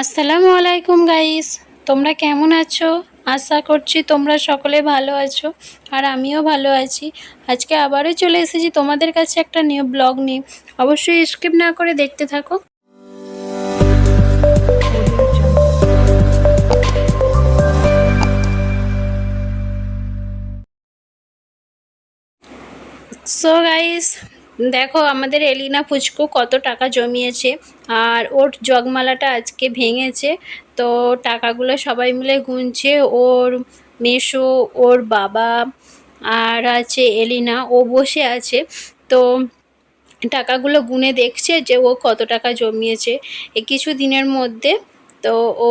আসসালামু আলাইকুম গাইস। তোমরা কেমন আছো? আশা করছি তোমরা সকলে ভালো আছো আর আমিও ভালো আছি। আজকে আবারও চলে এসেছি তোমাদের কাছে একটা নিউ ব্লগ নিয়ে। অবশ্যই স্কিপ না করে দেখতে থাকো। সো গাইস দেখো আমাদের এলিনা ফুচকু কত টাকা জমিয়েছে, আর ওর জগমালাটা আজকে ভেঙেছে, তো টাকাগুলো সবাই মিলে গুনছে, ওর মেশো ওর বাবা, আর আছে এলিনা, ও বসে আছে, তো টাকাগুলো গুনে দেখছে যে ও কত টাকা জমিয়েছে এই কিছু দিনের মধ্যে, তো ও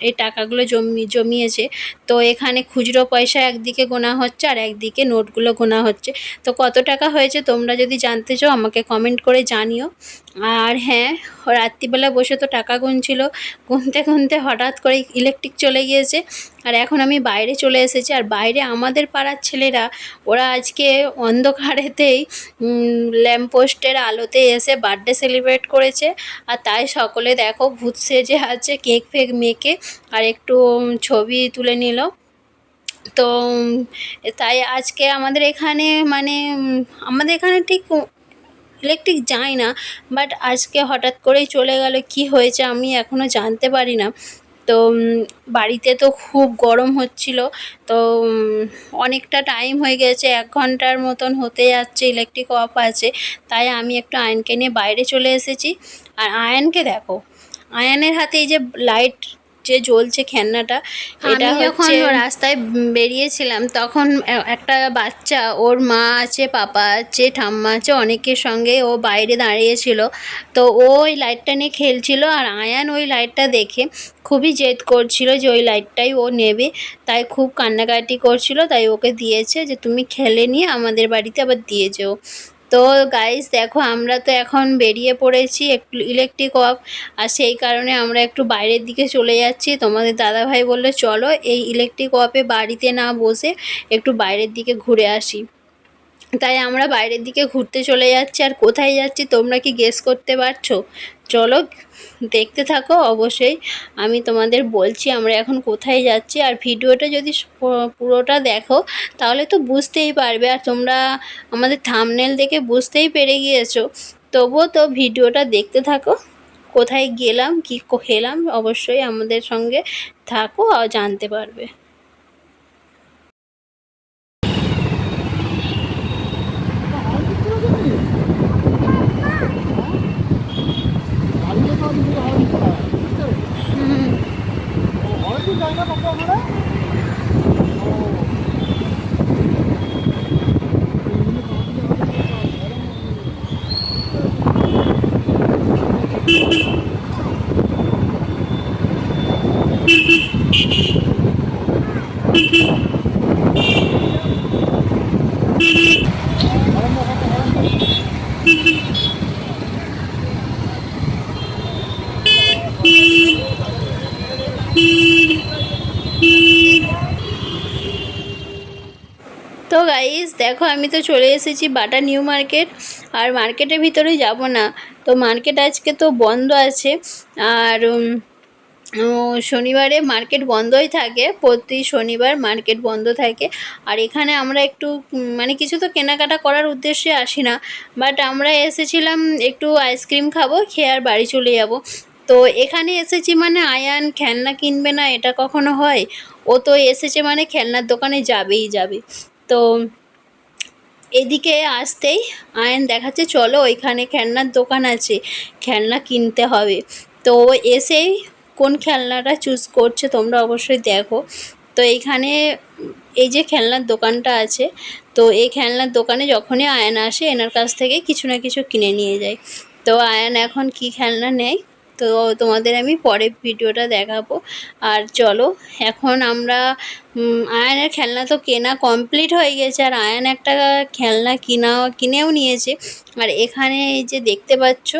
এই টাকাগুলো জমি জমিয়েছে। তো এখানে খুচরো পয়সা একদিকে গোনা হচ্ছে আর একদিকে নোটগুলো গোনা হচ্ছে। তো কত টাকা হয়েছে তোমরা যদি জানতে চাও আমাকে কমেন্ট করে জানিও। আর হ্যাঁ রাত্রিবেলা বসে তো টাকা গুনছিল। গুনতে গুনতে হঠাৎ করে ইলেকট্রিক চলে গিয়েছে। আর এখন আমি বাইরে চলে এসেছি। আর বাইরে আমাদের পাড়ার ছেলেরা, ওরা আজকে অন্ধকারেতেই ল্যাম্পপোস্টের আলোতে এসে বার্থডে সেলিব্রেট করেছে। আর তাই সকলে দেখো ভূত সেজে আছে কেক ফেক মেখে। আর একটু ছবি তুলে নিল। তো তাই আজকে আমাদের এখানে মানে আমাদের এখানে ঠিক ইলেকট্রিক যায় না বাট আজকে হঠাৎ করেই চলে গেল, কি হয়েছে আমি এখনও জানতে পারি না। তো বাড়িতে তো খুব গরম হচ্ছিল, তো অনেকটা টাইম হয়ে গেছে, এক ঘণ্টার মতন হতে যাচ্ছে ইলেকট্রিক অফ আছে, তাই আমি একটু আয়নকে নিয়ে বাইরে চলে এসেছি। আর আয়নকে দেখো, আয়নের হাতে এই যে লাইট যে জ্বলছে খেলনাটা এটা যখন রাস্তায় বেরিয়েছিলাম তখন একটা বাচ্চা ওর মা আছে পাপা আছে ঠাম্মা আছে অনেকের সঙ্গে ও বাইরে দাঁড়িয়েছিল তো ও ওই লাইটটা নিয়ে খেলছিল আর আয়ান ওই লাইটটা দেখে খুবই জেদ করছিল যে ওই লাইটটাই ও নেবে। তাই খুব কান্নাকাটি করছিল তাই ওকে দিয়েছে যে তুমি খেলে নিয়ে আমাদের বাড়িতে আবার দিয়ে যেও। তো গাইস দেখো আমরা তো এখন বেরিয়ে পড়েছি একটু ইলেকট্রিক অফ আর সেই কারণে আমরা একটু বাইরের দিকে চলে যাচ্ছি। তোমাদের দাদাভাই বললে, চলো এই ইলেকট্রিক অফে বাড়িতে না বসে একটু বাইরের দিকে ঘুরে আসি। তাই আমরা বাইরের দিকে ঘুরতে চলে যাচ্ছি। আর কোথায় যাচ্ছি তোমরা কি গেস করতে পারছ? চলো দেখতে থাকো অবশ্যই। আমি তোমাদের বলছি আমরা এখন কোথায় যাচ্ছি। আর ভিডিওটা যদি পুরোটা দেখো, তাহলে তো বুঝতেই পারবে। আর তোমরা আমাদের থামনেল দেখে বুঝতেই পেরে গিয়েছো। তবুও তো ভিডিওটা দেখতে থাকো। কোথায় গেলাম কি খেলাম, অবশ্যই আমাদের সঙ্গে থাকো আর জানতে পারবে। তো গাইস দেখো, আমি তো চলে এসেছি বাটা নিউ মার্কেট, আর মার্কেটের ভিতরে যাব না। তো মার্কেট আজকে তো বন্ধ আছে, আর শনিবারে মার্কেট বন্ধই থাকে, প্রতি শনিবার মার্কেট বন্ধ থাকে। আর এখানে আমরা একটু মানে কিছু তো কেনাকাটা করার উদ্দেশ্যে আসি না বাট আমরা এসেছিলাম একটু আইসক্রিম খাব, খেয়ে আর বাড়ি চলে যাব। তো এখানে এসেছি মানে আয়ান, খেলনা কিনবে না এটা কখনো হয়? ও তো এসেছে মানে খেলনার দোকানে যাবেই যাবে। তো এদিকে আসতেই আয়ন দেখাচ্ছে, চলো ওইখানে খেলনার দোকান আছে, খেলনা কিনতে হবে। তো এসেই কোন খেলনাটা চুজ করছে তোমরা অবশ্যই দেখো। তো এইখানে এই যে খেলনার দোকানটা আছে, তো এই খেলনার দোকানে যখনই আয়ন আসে, এনার কাছ থেকে কিছু না কিছু কিনে নিয়ে যায়। তো আয়ন এখন কি খেলনা নেয়? তো তোমাদের আমি পরে ভিডিওটা দেখাবো। আর চলো, এখন আমরা আয়নের খেলনা তো কেনা কমপ্লিট হয়ে গেছে। আর আয়ন একটা খেলনা কিনা, কিনেও নিয়েছে। আর এখানে এই যে দেখতে পাচ্ছ,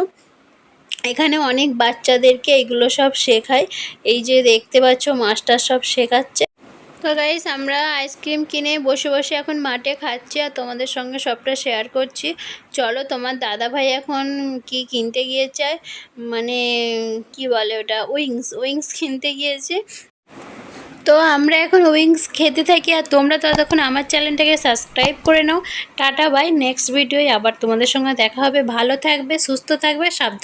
এখানে অনেক বাচ্চাদেরকে এগুলো সব শেখায়। এই যে দেখতে পাচ্ছ, মাস্টার সব শেখাচ্ছে। তো গাইস আমরা আইসক্রিম কিনে বসে বসে এখন মাঠে খাচ্ছি আর তোমাদের সঙ্গে সবটা শেয়ার করছি। চলো, তোমার দাদা ভাই এখন কি কিনতে গিয়েছে? মানে কি বলে ওটা? উইংস উইংস কিনতে গিয়েছে। তো আমরা এখন উইংস খেতে থাকি আর তোমরা ততক্ষণ আমার চ্যানেলটাকে সাবস্ক্রাইব করে নাও। টাটা বাই নেক্সট ভিডিওয় আবার তোমাদের সঙ্গে দেখা হবে। ভালো থাকবে, সুস্থ থাকবে, সাবধান